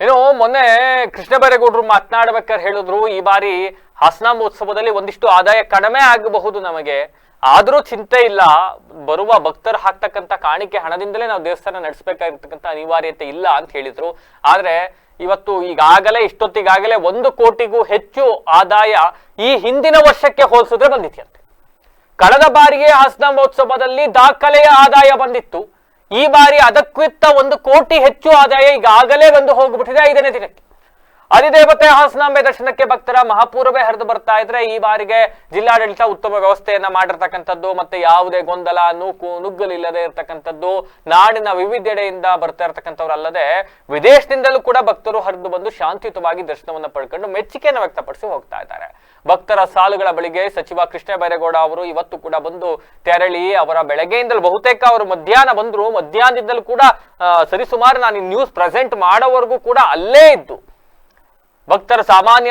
ಇನ್ನು ಮೊನ್ನೆ ಕೃಷ್ಣ ಬೈರೇಗೌಡರು ಮಾತನಾಡ್ಬೇಕಾದ್ರೆ ಹೇಳಿದ್ರು, ಈ ಬಾರಿ ಹಾಸನ ಮಹೋತ್ಸವದಲ್ಲಿ ಒಂದಿಷ್ಟು ಆದಾಯ ಕಡಿಮೆ ಆಗಬಹುದು ನಮಗೆ. ಆದ್ರೂ ಚಿಂತೆ ಇಲ್ಲ. ಬರುವ ಭಕ್ತರು ಹಾಕ್ತಕ್ಕಂಥ ಕಾಣಿಕೆ ಹಣದಿಂದಲೇ ನಾವು ದೇವಸ್ಥಾನ ನಡೆಸಬೇಕಾಗಿರ್ತಕ್ಕಂಥ ಅನಿವಾರ್ಯತೆ ಇಲ್ಲ ಅಂತ ಹೇಳಿದ್ರು. ಆದ್ರೆ ಇವತ್ತು ಈಗಾಗಲೇ ಇಷ್ಟೊತ್ತಿಗಾಗಲೇ ಒಂದು ಕೋಟಿಗೂ ಹೆಚ್ಚು ಆದಾಯ ಈ ಹಿಂದಿನ ವರ್ಷಕ್ಕೆ ಹೋಲಿಸಿದ್ರೆ ಬಂದಿದೆಯಂತೆ ಕಳೆದ ಬಾರಿಗೆ ಹಾಸನಾಂಬೋತ್ಸವದಲ್ಲಿ ದಾಖಲೆಯ ಆದಾಯ ಬಂದಿತ್ತು. ಈ ಬಾರಿ ಅದಕ್ಕಿಂತ ಒಂದು ಕೋಟಿ ಹೆಚ್ಚು ಆದಾಯ ಈಗಾಗಲೇ ಬಂದು ಹೋಗ್ಬಿಟ್ಟಿದೆ ಐದನೇ ದಿನಕ್ಕೆ. ಅಧಿದೇವತೆ ಹಾಸನಾಂಬೆ ದರ್ಶನಕ್ಕೆ ಭಕ್ತರ ಮಹಾಪೂರ್ವೇ ಹರಿದು ಬರ್ತಾ ಇದ್ರೆ ಈ ಬಾರಿಗೆ ಜಿಲ್ಲಾಡಳಿತ ಉತ್ತಮ ವ್ಯವಸ್ಥೆಯನ್ನ ಮಾಡಿರ್ತಕ್ಕಂಥದ್ದು ಮತ್ತೆ ಯಾವುದೇ ಗೊಂದಲ, ನೂಕು, ನುಗ್ಗಲಿಲ್ಲದೆ ಇರತಕ್ಕಂಥದ್ದು, ನಾಡಿನ ವಿವಿಧೆಡೆಯಿಂದ ಬರ್ತಾ ಇರತಕ್ಕಂಥವ್ರಲ್ಲದೆ ವಿದೇಶದಿಂದಲೂ ಕೂಡ ಭಕ್ತರು ಹರಿದು ಬಂದು ಶಾಂತಿಯುತವಾಗಿ ದರ್ಶನವನ್ನು ಪಡ್ಕೊಂಡು ಮೆಚ್ಚುಗೆಯನ್ನು ವ್ಯಕ್ತಪಡಿಸಿ ಹೋಗ್ತಾ ಇದ್ದಾರೆ. ಭಕ್ತರ ಸಾಲುಗಳ ಬಳಿಗೆ ಸಚಿವ ಕೃಷ್ಣ ಬೈರೇಗೌಡ ಅವರು ಇವತ್ತು ಕೂಡ ಬಂದು ತೆರಳಿ ಅವರ ಬೆಳಗ್ಗೆಯಿಂದಲೂ ಬಹುತೇಕ ಅವರು ಮಧ್ಯಾಹ್ನ ಬಂದ್ರು. ಮಧ್ಯಾಹ್ನದಿಂದಲೂ ಕೂಡ ಸರಿಸುಮಾರು ನಾನು ನ್ಯೂಸ್ ಪ್ರೆಸೆಂಟ್ ಮಾಡೋವರೆಗೂ ಕೂಡ ಅಲ್ಲೇ ಇದ್ದು. ಭಕ್ತರ ಸಾಮಾನ್ಯ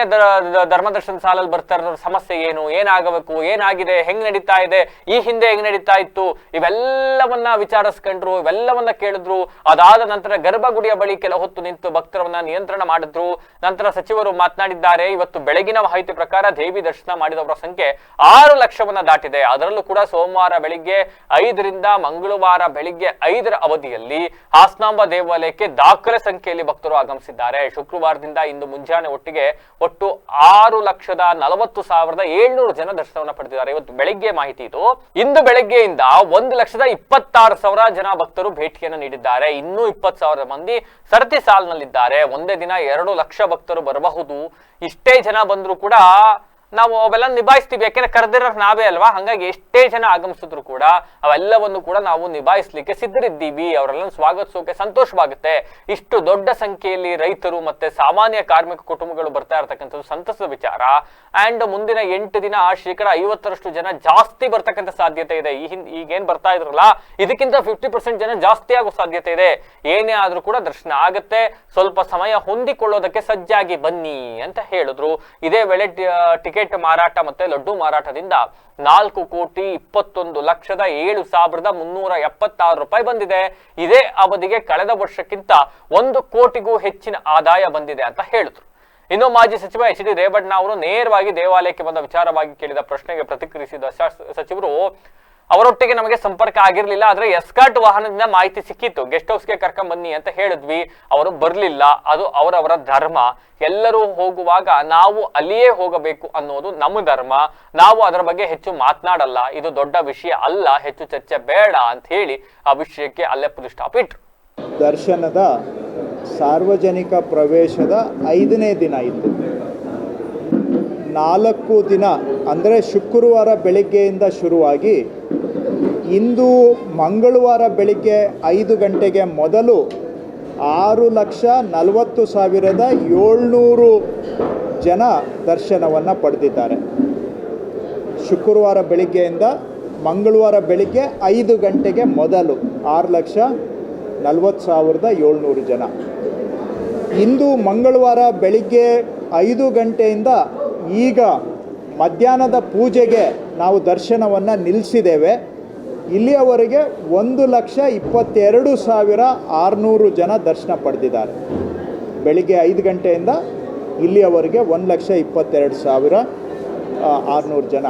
ಧರ್ಮದರ್ಶನ ಸಾಲಲ್ಲಿ ಬರ್ತಾ ಸಮಸ್ಯೆ ಏನು? ಏನಾಗಬೇಕು? ಏನಾಗಿದೆ? ಹೆಂಗ್ ನಡೀತಾ ಇದೆ? ಈ ಹಿಂದೆ ಹೆಂಗ್ ನಡೀತಾ ಇತ್ತು? ಇವೆಲ್ಲವನ್ನ ವಿಚಾರಿಸ್ಕೊಂಡ್ರು, ಇವೆಲ್ಲವನ್ನ ಕೇಳಿದ್ರು. ಅದಾದ ನಂತರ ಗರ್ಭಗುಡಿಯ ಬಳಿ ಕೆಲ ಹೊತ್ತು ನಿಂತು ಭಕ್ತರವನ್ನ ನಿಯಂತ್ರಣ ಮಾಡಿದ್ರು. ನಂತರ ಸಚಿವರು ಮಾತನಾಡಿದ್ದಾರೆ, ಇವತ್ತು ಬೆಳಗಿನ ಮಾಹಿತಿ ಪ್ರಕಾರ ದೇವಿ ದರ್ಶನ ಮಾಡಿದವರ ಸಂಖ್ಯೆ ಆರು ಲಕ್ಷವನ್ನ ದಾಟಿದೆ. ಅದರಲ್ಲೂ ಕೂಡ ಸೋಮವಾರ ಬೆಳಿಗ್ಗೆ ಐದರಿಂದ ಮಂಗಳವಾರ ಬೆಳಿಗ್ಗೆ ಐದರ ಅವಧಿಯಲ್ಲಿ ಹಾಸನಾಂಬ ದೇವಾಲಯಕ್ಕೆ ದಾಖಲೆ ಸಂಖ್ಯೆಯಲ್ಲಿ ಭಕ್ತರು ಆಗಮಿಸಿದ್ದಾರೆ. ಶುಕ್ರವಾರದಿಂದ ಇಂದು ಮುಂಜಾನೆ ಒಟ್ಟಿಗೆ ಒಟ್ಟು ಆರು ಲಕ್ಷದ ನಲವತ್ತು ಸಾವಿರದ ಏಳ್ನೂರು ಜನ ದರ್ಶನವನ್ನ ಪಡೆದಿದ್ದಾರೆ. ಇವತ್ತು ಬೆಳಿಗ್ಗೆ ಮಾಹಿತಿ ಇದು. ಇಂದು ಬೆಳಗ್ಗೆಯಿಂದ ಒಂದು ಲಕ್ಷದ ಇಪ್ಪತ್ತಾರು ಸಾವಿರ ಜನ ಭಕ್ತರು ಭೇಟಿಯನ್ನು ನೀಡಿದ್ದಾರೆ. ಇನ್ನೂ ಇಪ್ಪತ್ತು ಸಾವಿರ ಮಂದಿ ಸರತಿ ಸಾಲಿನಲ್ಲಿದ್ದಾರೆ. ಒಂದೇ ದಿನ ಎರಡು ಲಕ್ಷ ಭಕ್ತರು ಬರಬಹುದು. ಇಷ್ಟೇ ಜನ ಬಂದರೂ ಕೂಡ ನಾವು ಅವೆಲ್ಲ ನಿಭಾಯಿಸ್ತೀವಿ, ಯಾಕೆಂದ್ರೆ ಕರೆದಿರೋ ನಾವೇ ಅಲ್ವಾ? ಹಂಗಾಗಿ ಎಷ್ಟೇ ಜನ ಆಗಮಿಸಿದ್ರು ಕೂಡ ಅವೆಲ್ಲವನ್ನು ಕೂಡ ನಾವು ನಿಭಾಯಿಸ್ಲಿಕ್ಕೆ ಸಿದ್ಧರಿದ್ದೀವಿ. ಅವರೆಲ್ಲ ಸ್ವಾಗತಿಸೋಕೆ ಸಂತೋಷವಾಗುತ್ತೆ. ಇಷ್ಟು ದೊಡ್ಡ ಸಂಖ್ಯೆಯಲ್ಲಿ ರೈತರು ಮತ್ತೆ ಸಾಮಾನ್ಯ ಕಾರ್ಮಿಕ ಕುಟುಂಬಗಳು ಬರ್ತಾ ಇರತಕ್ಕಂಥದ್ದು ಸಂತಸದ ವಿಚಾರ. ಅಂಡ್ ಮುಂದಿನ ಎಂಟು ದಿನ ಶೇಕಡ ಐವತ್ತರಷ್ಟು ಜನ ಜಾಸ್ತಿ ಬರ್ತಕ್ಕಂಥ ಸಾಧ್ಯತೆ ಇದೆ. ಈ ಹಿಂದ್ ಈಗೇನ್ ಬರ್ತಾ ಇದ್ರಲ್ಲ? ಇದಕ್ಕಿಂತ ಫಿಫ್ಟಿ ಪರ್ಸೆಂಟ್ ಜನ ಜಾಸ್ತಿ ಆಗೋ ಸಾಧ್ಯತೆ ಇದೆ. ಏನೇ ಆದ್ರೂ ಕೂಡ ದರ್ಶನ ಆಗುತ್ತೆ. ಸ್ವಲ್ಪ ಸಮಯ ಹೊಂದಿಕೊಳ್ಳೋದಕ್ಕೆ ಸಜ್ಜಾಗಿ ಬನ್ನಿ ಅಂತ ಹೇಳಿದ್ರು. ಇದೇ ವೇಳೆ ಟಿಕೆಟ್ ಮಾರಾಟ ಮತ್ತೆ ಲಡ್ಡು ಮಾರಾಟದಿಂದ ನಾಲ್ಕು ಕೋಟಿ ಇಪ್ಪತ್ತೊಂದು ಲಕ್ಷದ ಏಳು ಸಾವಿರದ ಮುನ್ನೂರ ಎಪ್ಪತ್ತಾರು ರೂಪಾಯಿ ಬಂದಿದೆ. ಇದೇ ಅವಧಿಗೆ ಕಳೆದ ವರ್ಷಕ್ಕಿಂತ ಒಂದು ಕೋಟಿಗೂ ಹೆಚ್ಚಿನ ಆದಾಯ ಬಂದಿದೆ ಅಂತ ಹೇಳಿದ್ರು. ಇನ್ನು ಮಾಜಿ ಸಚಿವ ಎಚ್ ಡಿ ರೇವಣ್ಣ ಅವರು ನೇರವಾಗಿ ದೇವಾಲಯಕ್ಕೆ ಬಂದ ವಿಚಾರವಾಗಿ ಕೇಳಿದ ಪ್ರಶ್ನೆಗೆ ಪ್ರತಿಕ್ರಿಯಿಸಿದ ಸಚಿವರು ಅವರೊಟ್ಟಿಗೆ ನಮಗೆ ಸಂಪರ್ಕ ಆಗಿರ್ಲಿಲ್ಲ, ಆದ್ರೆ ಎಸ್ಕಾಟ್ ವಾಹನದಿಂದ ಮಾಹಿತಿ ಸಿಕ್ಕಿತ್ತು. ಗೆಸ್ಟ್ ಹೌಸ್ಗೆ ಕರ್ಕೊಂಡ್ ಬನ್ನಿ ಅಂತ ಹೇಳಿದ್ವಿ. ಅವರು ಬರ್ಲಿಲ್ಲ. ಅದು ಅವರವರ ಧರ್ಮ. ಎಲ್ಲರೂ ಹೋಗುವಾಗ ನಾವು ಅಲ್ಲಿಯೇ ಹೋಗಬೇಕು ಅನ್ನೋದು ನಮ್ಮ ಧರ್ಮ. ನಾವು ಅದರ ಬಗ್ಗೆ ಹೆಚ್ಚು ಮಾತನಾಡಲ್ಲ. ಇದು ದೊಡ್ಡ ವಿಷಯ ಅಲ್ಲ. ಹೆಚ್ಚು ಚರ್ಚೆ ಬೇಡ ಅಂತ ಹೇಳಿ ಆ ವಿಷಯಕ್ಕೆ ಅಲ್ಲೇ ಇಟ್ರು. ದರ್ಶನದ ಸಾರ್ವಜನಿಕ ಪ್ರವೇಶದ ಐದನೇ ದಿನ ಇತ್ತು. ನಾಲ್ಕು ದಿನ, ಅಂದರೆ ಶುಕ್ರವಾರ ಬೆಳಗ್ಗೆಯಿಂದ ಶುರುವಾಗಿ ಇಂದು ಮಂಗಳವಾರ ಬೆಳಿಗ್ಗೆ ಐದು ಗಂಟೆಗೆ ಮೊದಲು ಆರು ಲಕ್ಷ ನಲವತ್ತು ಸಾವಿರದ ಏಳ್ನೂರು ಜನ ದರ್ಶನವನ್ನು ಪಡೆದಿದ್ದಾರೆ. ಶುಕ್ರವಾರ ಬೆಳಿಗ್ಗೆಯಿಂದ ಮಂಗಳವಾರ ಬೆಳಿಗ್ಗೆ ಐದು ಗಂಟೆಗೆ ಮೊದಲು ಆರು ಲಕ್ಷ ನಲವತ್ತು ಸಾವಿರದ ಏಳ್ನೂರು ಜನ. ಇಂದು ಮಂಗಳವಾರ ಬೆಳಿಗ್ಗೆ ಐದು ಗಂಟೆಯಿಂದ ಈಗ ಮಧ್ಯಾಹ್ನದ ಪೂಜೆಗೆ ನಾವು ದರ್ಶನವನ್ನು ನಿಲ್ಲಿಸಿದ್ದೇವೆ ಇಲ್ಲಿಯವರೆಗೆ ಒಂದು ಲಕ್ಷ ಇಪ್ಪತ್ತೆರಡು ಸಾವಿರ ಆರುನೂರು ಜನ ದರ್ಶನ ಪಡೆದಿದ್ದಾರೆ. ಬೆಳಿಗ್ಗೆ ಐದು ಗಂಟೆಯಿಂದ ಇಲ್ಲಿಯವರೆಗೆ ಒಂದು ಲಕ್ಷ ಇಪ್ಪತ್ತೆರಡು ಸಾವಿರ ಆರುನೂರು ಜನ.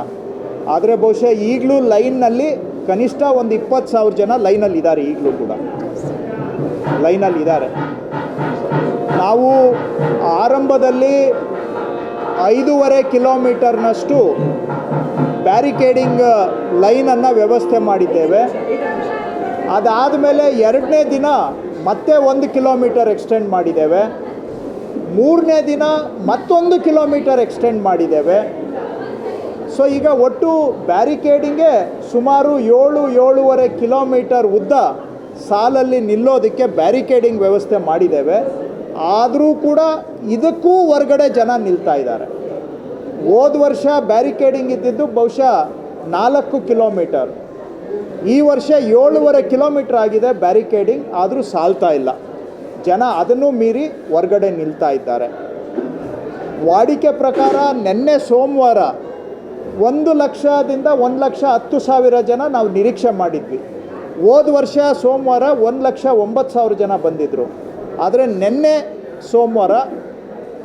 ಆದರೆ ಬಹುಶಃ ಈಗಲೂ ಲೈನ್ನಲ್ಲಿ ಕನಿಷ್ಠ ಒಂದು ಇಪ್ಪತ್ತು ಸಾವಿರ ಜನ ಲೈನಲ್ಲಿ ಇದ್ದಾರೆ ಈಗಲೂ ಕೂಡ. ಲೈನಲ್ಲಿ ಇದ್ದಾರೆ ನಾವು ಆರಂಭದಲ್ಲಿ ಐದೂವರೆ ಕಿಲೋಮೀಟರ್ನಷ್ಟು ಬ್ಯಾರಿಕೇಡಿಂಗ್ ಲೈನನ್ನು ವ್ಯವಸ್ಥೆ ಮಾಡಿದ್ದೇವೆ. ಅದಾದ ಮೇಲೆ ಎರಡನೇ ದಿನ ಮತ್ತೆ ಒಂದು ಕಿಲೋಮೀಟರ್ ಎಕ್ಸ್ಟೆಂಡ್ ಮಾಡಿದ್ದೇವೆ. ಮೂರನೇ ದಿನ ಮತ್ತೊಂದು ಕಿಲೋಮೀಟರ್ ಎಕ್ಸ್ಟೆಂಡ್ ಮಾಡಿದ್ದೇವೆ. ಸೊ, ಈಗ ಒಟ್ಟು ಬ್ಯಾರಿಕೇಡಿಂಗೆ ಸುಮಾರು ಏಳು, ಏಳೂವರೆ ಕಿಲೋಮೀಟರ್ ಉದ್ದ ಸಾಲಲ್ಲಿ ನಿಲ್ಲೋದಕ್ಕೆ ಬ್ಯಾರಿಕೇಡಿಂಗ್ ವ್ಯವಸ್ಥೆ ಮಾಡಿದ್ದೇವೆ. ಆದರೂ ಕೂಡ ಇದಕ್ಕೂ ಹೊರಗಡೆ ಜನ ನಿಲ್ತಾ ಇದ್ದಾರೆ. ಹೋದ ವರ್ಷ ಬ್ಯಾರಿಕೇಡಿಂಗ್ ಇದ್ದಿದ್ದು ಬಹುಶಃ ನಾಲ್ಕು ಕಿಲೋಮೀಟರ್. ಈ ವರ್ಷ ಏಳುವರೆ ಕಿಲೋಮೀಟರ್ ಆಗಿದೆ ಬ್ಯಾರಿಕೇಡಿಂಗ್, ಆದರೂ ಸಾಲ್ತಾ ಇಲ್ಲ. ಜನ ಅದನ್ನು ಮೀರಿ ಹೊರಗಡೆ ನಿಲ್ತಾ ಇದ್ದಾರೆ. ವಾಡಿಕೆ ಪ್ರಕಾರ ನಿನ್ನೆ ಸೋಮವಾರ ಒಂದು ಲಕ್ಷದಿಂದ ಒಂದು ಲಕ್ಷ ಹತ್ತು ಸಾವಿರ ಜನ ನಾವು ನಿರೀಕ್ಷೆ ಮಾಡಿದ್ವಿ. ಹೋದ ವರ್ಷ ಸೋಮವಾರ ಒಂದು ಲಕ್ಷ ಒಂಬತ್ತು ಸಾವಿರ ಜನ ಬಂದಿದ್ದರು ಆದರೆ ನಿನ್ನೆ ಸೋಮವಾರ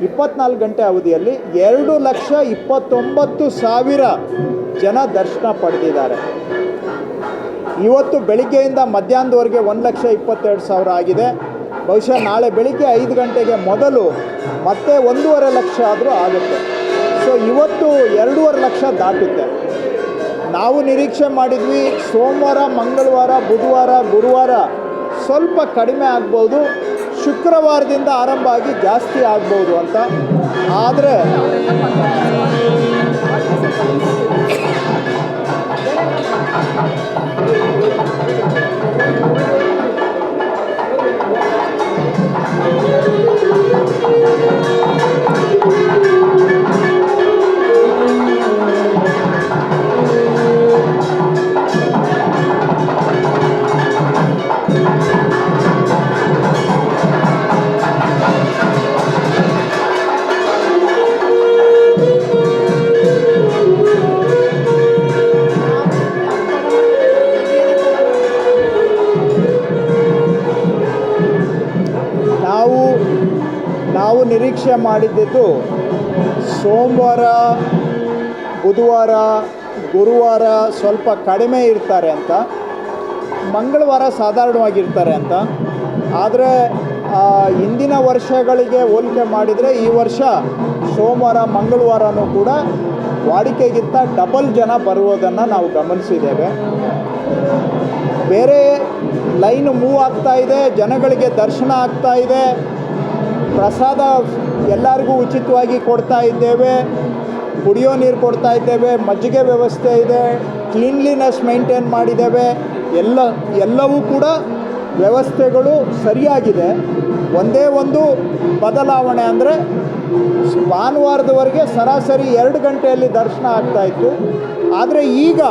ಇಪ್ಪತ್ನಾಲ್ಕು ಗಂಟೆ ಅವಧಿಯಲ್ಲಿ ಎರಡು ಲಕ್ಷ ಇಪ್ಪತ್ತೊಂಬತ್ತು ಸಾವಿರ ಜನ ದರ್ಶನ ಪಡೆದಿದ್ದಾರೆ. ಇವತ್ತು ಬೆಳಿಗ್ಗೆಯಿಂದ ಮಧ್ಯಾಹ್ನದವರೆಗೆ ಒಂದು ಲಕ್ಷ ಇಪ್ಪತ್ತೆರಡು ಸಾವಿರ ಆಗಿದೆ. ಬಹುಶಃ ನಾಳೆ ಬೆಳಿಗ್ಗೆ ಐದು ಗಂಟೆಗೆ ಮೊದಲು ಮತ್ತೆ ಒಂದೂವರೆ ಲಕ್ಷ ಆದರೂ ಆಗುತ್ತೆ. ಸೊ ಇವತ್ತು ಎರಡೂವರೆ ಲಕ್ಷ ದಾಟುತ್ತೆ. ನಾವು ನಿರೀಕ್ಷೆ ಮಾಡಿದ್ವಿ, ಸೋಮವಾರ, ಮಂಗಳವಾರ, ಬುಧವಾರ, ಗುರುವಾರ ಸ್ವಲ್ಪ ಕಡಿಮೆ ಆಗ್ಬೋದು. ಶುಕ್ರವಾರದಿಂದ ಆರಂಭ ಆಗಿ ಜಾಸ್ತಿ ಆಗ್ಬೋದು ಅಂತ. ಆದರೆ ನಾವು ನಿರೀಕ್ಷೆ ಮಾಡಿದ್ದು ಸೋಮವಾರ, ಬುಧವಾರ, ಗುರುವಾರ ಸ್ವಲ್ಪ ಕಡಿಮೆ ಇರ್ತಾರೆ ಅಂತ. ಮಂಗಳವಾರ ಸಾಧಾರಣವಾಗಿರ್ತಾರೆ ಅಂತ. ಆದರೆ ಹಿಂದಿನ ವರ್ಷಗಳಿಗೆ ಹೋಲಿಕೆ ಮಾಡಿದರೆ ಈ ವರ್ಷ ಸೋಮವಾರ, ಮಂಗಳವಾರನೂ ಕೂಡ ವಾಡಿಕೆಗಿಂತ ಡಬಲ್ ಜನ ಬರುವುದನ್ನು ನಾವು ಗಮನಿಸಿದ್ದೇವೆ. ಬೇರೆ ಲೈನ್ ಮೂವ್ ಆಗ್ತಾ ಇದೆ, ಜನಗಳಿಗೆ ದರ್ಶನ ಆಗ್ತಾ ಇದೆ. ಪ್ರಸಾದ ಎಲ್ಲರಿಗೂ ಉಚಿತವಾಗಿ ಕೊಡ್ತಾ ಇದ್ದೇವೆ. ಕುಡಿಯೋ ನೀರು ಕೊಡ್ತಾ ಇದ್ದೇವೆ. ಮಜ್ಜಿಗೆ ವ್ಯವಸ್ಥೆ ಇದೆ. ಕ್ಲೀನ್ಲಿನೆಸ್ ಮೈಂಟೈನ್ ಮಾಡಿದ್ದೇವೆ. ಎಲ್ಲ, ಎಲ್ಲವೂ ಕೂಡ ವ್ಯವಸ್ಥೆಗಳು ಸರಿಯಾಗಿದೆ. ಒಂದೇ ಒಂದು ಬದಲಾವಣೆ ಅಂದರೆ ಭಾನುವಾರದವರೆಗೆ ಸರಾಸರಿ ಎರಡು ಗಂಟೆಯಲ್ಲಿ ದರ್ಶನ ಆಗ್ತಾ ಇತ್ತು. ಆದರೆ ಈಗ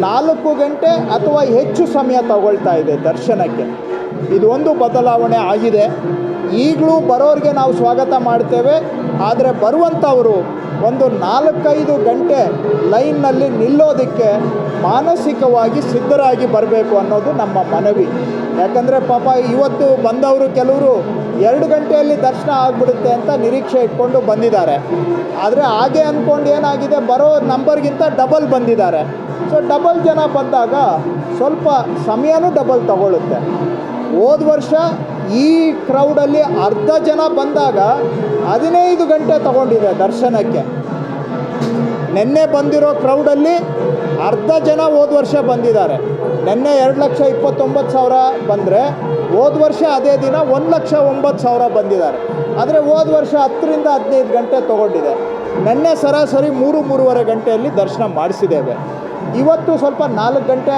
ನಾಲ್ಕು ಗಂಟೆ ಅಥವಾ ಹೆಚ್ಚು ಸಮಯ ತಗೊಳ್ತಾ ಇದೆ ದರ್ಶನಕ್ಕೆ. ಇದು ಒಂದು ಬದಲಾವಣೆ ಆಗಿದೆ. ಈಗಲೂ ಬರೋರಿಗೆ ನಾವು ಸ್ವಾಗತ ಮಾಡ್ತೇವೆ. ಆದರೆ ಬರುವಂಥವರು ಒಂದು ನಾಲ್ಕೈದು ಗಂಟೆ ಲೈನ್ನಲ್ಲಿ ನಿಲ್ಲೋದಕ್ಕೆ ಮಾನಸಿಕವಾಗಿ ಸಿದ್ಧರಾಗಿ ಬರಬೇಕು ಅನ್ನೋದು ನಮ್ಮ ಮನವಿ. ಯಾಕಂದರೆ ಪಾಪ ಇವತ್ತು ಬಂದವರು ಕೆಲವರು ಎರಡು ಗಂಟೆಯಲ್ಲಿ ದರ್ಶನ ಆಗಿಬಿಡುತ್ತೆ ಅಂತ ನಿರೀಕ್ಷೆ ಇಟ್ಕೊಂಡು ಬಂದಿದ್ದಾರೆ. ಆದರೆ ಹಾಗೆ ಅಂದ್ಕೊಂಡು ಏನಾಗಿದೆ, ಬರೋ ನಂಬರ್ಗಿಂತ ಡಬಲ್ ಬಂದಿದ್ದಾರೆ. ಸೊ ಡಬಲ್ ಜನ ಬಂದಾಗ ಸ್ವಲ್ಪ ಸಮಯನೂ ಡಬಲ್ ತಗೊಳ್ಳುತ್ತೆ. ಹೋದ ವರ್ಷ ಈ ಕ್ರೌಡಲ್ಲಿ ಅರ್ಧ ಜನ ಬಂದಾಗ ಹದಿನೈದು ಗಂಟೆ ತಗೊಂಡಿದೆ ದರ್ಶನಕ್ಕೆ. ನಿನ್ನೆ ಬಂದಿರೋ ಕ್ರೌಡಲ್ಲಿ ಅರ್ಧ ಜನ ಹೋದ ವರ್ಷ ಬಂದಿದ್ದಾರೆ. ನಿನ್ನೆ ಎರಡು ಲಕ್ಷ ಇಪ್ಪತ್ತೊಂಬತ್ತು ಸಾವಿರ ಬಂದರೆ ಹೋದ ವರ್ಷ ಅದೇ ದಿನ ಒಂದು ಲಕ್ಷ ಒಂಬತ್ತು ಸಾವಿರ ಬಂದಿದ್ದಾರೆ. ಆದರೆ ಹೋದ ವರ್ಷ ಹತ್ತರಿಂದ ಹದಿನೈದು ಗಂಟೆ ತೊಗೊಂಡಿದೆ. ನಿನ್ನೆ ಸರಾಸರಿ ಮೂರು, ಮೂರುವರೆ ಗಂಟೆಯಲ್ಲಿ ದರ್ಶನ ಮಾಡಿಸಿದ್ದೇವೆ. ಇವತ್ತು ಸ್ವಲ್ಪ ನಾಲ್ಕು ಗಂಟೆ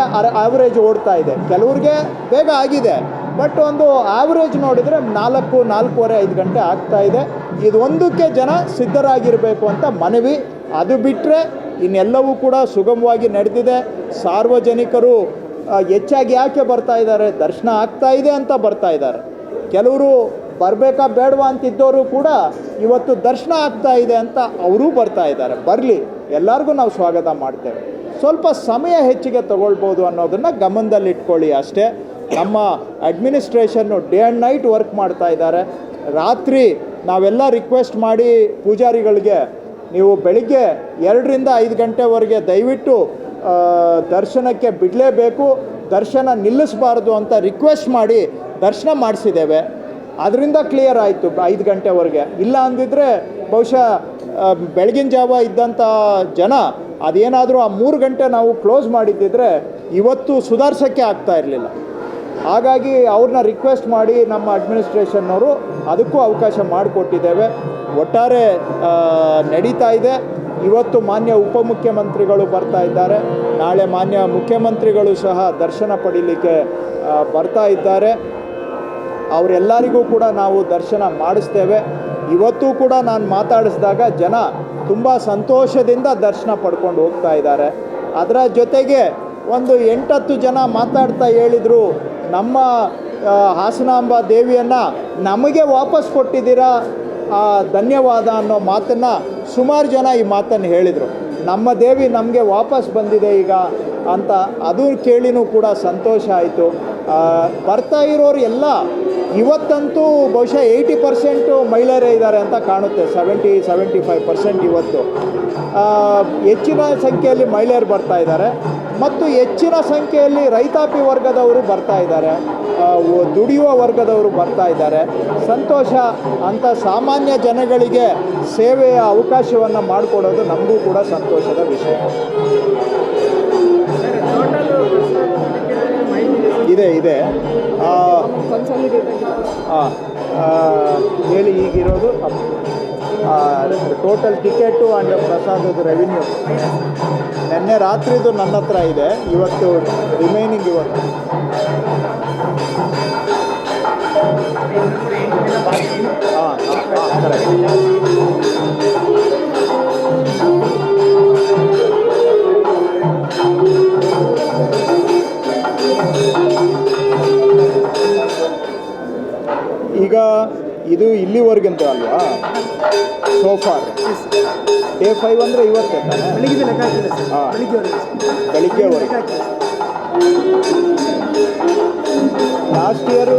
ಆವರೇಜ್ ಓಡ್ತಾ ಇದೆ. ಕೆಲವ್ರಿಗೆ ಬೇಗ ಆಗಿದೆ. ಬಟ್ ಒಂದು ಆವ್ರೇಜ್ ನೋಡಿದರೆ ನಾಲ್ಕು, ನಾಲ್ಕೂವರೆ, ಐದು ಗಂಟೆ ಆಗ್ತಾ ಇದೆ. ಇದು ಒಂದಕ್ಕೆ ಜನ ಸಿದ್ಧರಾಗಿರಬೇಕು ಅಂತ ಮನವಿ. ಅದು ಬಿಟ್ಟರೆ ಇನ್ನೆಲ್ಲವೂ ಕೂಡ ಸುಗಮವಾಗಿ ನಡೆದಿದೆ. ಸಾರ್ವಜನಿಕರು ಹೆಚ್ಚಾಗಿ ಯಾಕೆ ಬರ್ತಾ ಇದ್ದಾರೆ? ದರ್ಶನ ಆಗ್ತಾ ಇದೆ ಅಂತ ಬರ್ತಾ ಇದ್ದಾರೆ. ಕೆಲವರು ಬರಬೇಕಾ ಬೇಡವಾ ಅಂತಿದ್ದವರು ಕೂಡ ಇವತ್ತು ದರ್ಶನ ಆಗ್ತಾ ಇದೆ ಅಂತ ಅವರೂ ಬರ್ತಾ ಇದ್ದಾರೆ. ಬರಲಿ, ಎಲ್ಲರಿಗೂ ನಾವು ಸ್ವಾಗತ ಮಾಡ್ತೇವೆ. ಸ್ವಲ್ಪ ಸಮಯ ಹೆಚ್ಚಿಗೆ ತಗೊಳ್ಬೋದು ಅನ್ನೋದನ್ನು ಗಮನದಲ್ಲಿಟ್ಕೊಳ್ಳಿ ಅಷ್ಟೇ. ನಮ್ಮ ಅಡ್ಮಿನಿಸ್ಟ್ರೇಷನ್ನು ಡೇ ಆ್ಯಂಡ್ ನೈಟ್ ವರ್ಕ್ ಮಾಡ್ತಾ ಇದ್ದಾರೆ. ರಾತ್ರಿ ನಾವೆಲ್ಲ ರಿಕ್ವೆಸ್ಟ್ ಮಾಡಿ ಪೂಜಾರಿಗಳಿಗೆ ನೀವು ಬೆಳಿಗ್ಗೆ ಎರಡರಿಂದ ಐದು ಗಂಟೆವರೆಗೆ ದಯವಿಟ್ಟು ದರ್ಶನಕ್ಕೆ ಬಿಡಲೇಬೇಕು, ದರ್ಶನ ನಿಲ್ಲಿಸಬಾರ್ದು ಅಂತ ರಿಕ್ವೆಸ್ಟ್ ಮಾಡಿ ದರ್ಶನ ಮಾಡಿಸಿದ್ದೇವೆ. ಅದರಿಂದ ಕ್ಲಿಯರ್ ಆಯಿತು ಐದು ಗಂಟೆವರೆಗೆ. ಇಲ್ಲ ಅಂದಿದ್ರೆ ಬಹುಶಃ ಬೆಳಗಿನ ಜಾವ ಇದ್ದಂಥ ಜನ ಅದೇನಾದರೂ ಆ ಮೂರು ಗಂಟೆ ನಾವು ಕ್ಲೋಸ್ ಮಾಡಿದ್ದಿದ್ರೆ ಇವತ್ತು ಸುಧಾರ್ಸೋಕ್ಕೆ ಆಗ್ತಾ ಇರಲಿಲ್ಲ. ಹಾಗಾಗಿ ಅವ್ರನ್ನ ರಿಕ್ವೆಸ್ಟ್ ಮಾಡಿ ನಮ್ಮ ಅಡ್ಮಿನಿಸ್ಟ್ರೇಷನ್ನವರು ಅದಕ್ಕೂ ಅವಕಾಶ ಮಾಡಿಕೊಟ್ಟಿದ್ದೇವೆ. ಒಟ್ಟಾರೆ ನಡೀತಾ ಇದೆ. ಇವತ್ತು ಮಾನ್ಯ ಉಪಮುಖ್ಯಮಂತ್ರಿಗಳು ಬರ್ತಾ ಇದ್ದಾರೆ. ನಾಳೆ ಮಾನ್ಯ ಮುಖ್ಯಮಂತ್ರಿಗಳು ಸಹ ದರ್ಶನ ಪಡೀಲಿಕ್ಕೆ ಬರ್ತಾ ಇದ್ದಾರೆ. ಅವರೆಲ್ಲರಿಗೂ ಕೂಡ ನಾವು ದರ್ಶನ ಮಾಡಿಸ್ತೇವೆ. ಇವತ್ತು ಕೂಡ ನಾನು ಮಾತಾಡಿಸಿದಾಗ ಜನ ತುಂಬ ಸಂತೋಷದಿಂದ ದರ್ಶನ ಪಡ್ಕೊಂಡು ಹೋಗ್ತಾ ಇದ್ದಾರೆ. ಅದರ ಜೊತೆಗೆ ಒಂದು ಎಂಟತ್ತು ಜನ ಮಾತಾಡ್ತಾ ಹೇಳಿದರು. ನಮ್ಮ ಹಾಸನಾಂಬ ದೇವಿಯನ್ನು ನಮಗೆ ವಾಪಸ್ ಕೊಟ್ಟಿದ್ದೀರಾ ಧನ್ಯವಾದ ಅನ್ನೋ ಮಾತನ್ನು ಸುಮಾರು ಜನ ಈ ಮಾತನ್ನು ಹೇಳಿದರು. ನಮ್ಮ ದೇವಿ ನಮಗೆ ವಾಪಸ್ ಬಂದಿದೆ ಈಗ ಅಂತ ಅದು ಕೇಳಿನೂ ಕೂಡ ಸಂತೋಷ ಆಯಿತು. ಬರ್ತಾ ಇರೋರು ಎಲ್ಲ, ಇವತ್ತಂತೂ ಬಹುಶಃ ಏಯ್ಟಿ ಪರ್ಸೆಂಟು ಮಹಿಳೆಯರೇ ಇದ್ದಾರೆ ಅಂತ ಕಾಣುತ್ತೆ ಸೆವೆಂಟಿ ಸೆವೆಂಟಿ ಫೈವ್ ಪರ್ಸೆಂಟ್ ಇವತ್ತು ಹೆಚ್ಚಿನ ಸಂಖ್ಯೆಯಲ್ಲಿ ಮಹಿಳೆಯರು ಬರ್ತಾ ಇದ್ದಾರೆ. ಮತ್ತು ಹೆಚ್ಚಿನ ಸಂಖ್ಯೆಯಲ್ಲಿ ರೈತಾಪಿ ವರ್ಗದವರು ಬರ್ತಾ ಇದ್ದಾರೆ. ದುಡಿಯುವ ವರ್ಗದವರು ಬರ್ತಾ ಇದ್ದಾರೆ. ಸಂತೋಷ ಅಂತ ಸಾಮಾನ್ಯ ಜನಗಳಿಗೆ ಸೇವೆಯ ಅವಕಾಶವನ್ನು ಮಾಡಿಕೊಡೋದು ನಮಗೂ ಕೂಡ ಸಂತೋಷದ ವಿಷಯ. ಇದೆ ಇದೆ. ಹೇಳಿ ಈಗಿರೋದು ಟೋಟಲ್ ಟಿಕೆಟು ಆ್ಯಂಡ್ ಪ್ರಸಾದದ ರೆವಿನ್ಯೂ ನಿನ್ನೆ ರಾತ್ರಿದು ನನ್ನ ಹತ್ರ ಇದೆ ಇವತ್ತು ರಿಮೈನಿಂಗ್ ಇವತ್ತು. ಈಗ ಇದು ಇಲ್ಲಿವರೆಗಿಂತ ಅಲ್ವಾ? ಸೋಫಾರ್ ಡೇ ಫೈವ್ ಅಂದರೆ ಇವತ್ತೇ ಹಾಂ. ಬೆಳಿಗ್ಗೆವರೆಗೆ. Last year